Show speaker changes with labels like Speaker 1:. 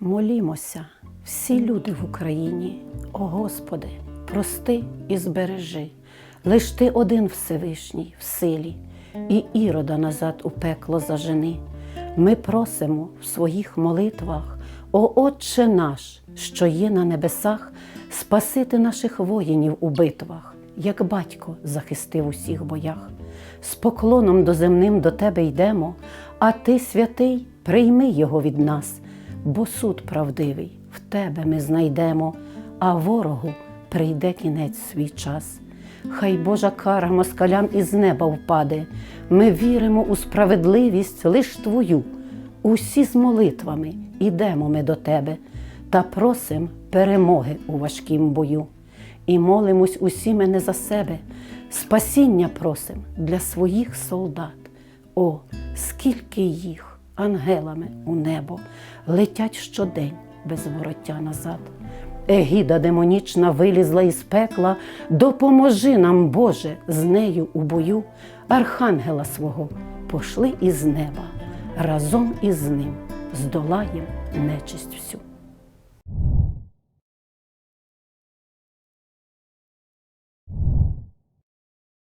Speaker 1: Молімося, всі люди в Україні, о Господи, прости і збережи. Лиш ти один Всевишній в силі, і ірода назад у пекло зажени. Ми просимо в своїх молитвах, о Отче наш, що є на небесах, спасити наших воїнів у битвах, як батько захистив усіх боях. З поклоном доземним до Тебе йдемо, а Ти, святий, прийми його від нас, бо суд правдивий в Тебе ми знайдемо, а ворогу прийде кінець свій час. Хай Божа кара москалям із неба впаде. Ми віримо у справедливість лиш Твою. Усі з молитвами ідемо ми до Тебе та просим перемоги у важкім бою. І молимось усі ми не за себе, спасіння просим для своїх солдат. О, скільки їх ангелами у небо летять щодень без вороття назад. Егіда демонічна вилізла із пекла, допоможи нам, Боже, з нею у бою, архангела свого пошли із неба, разом із ним здолаєм нечисть всю.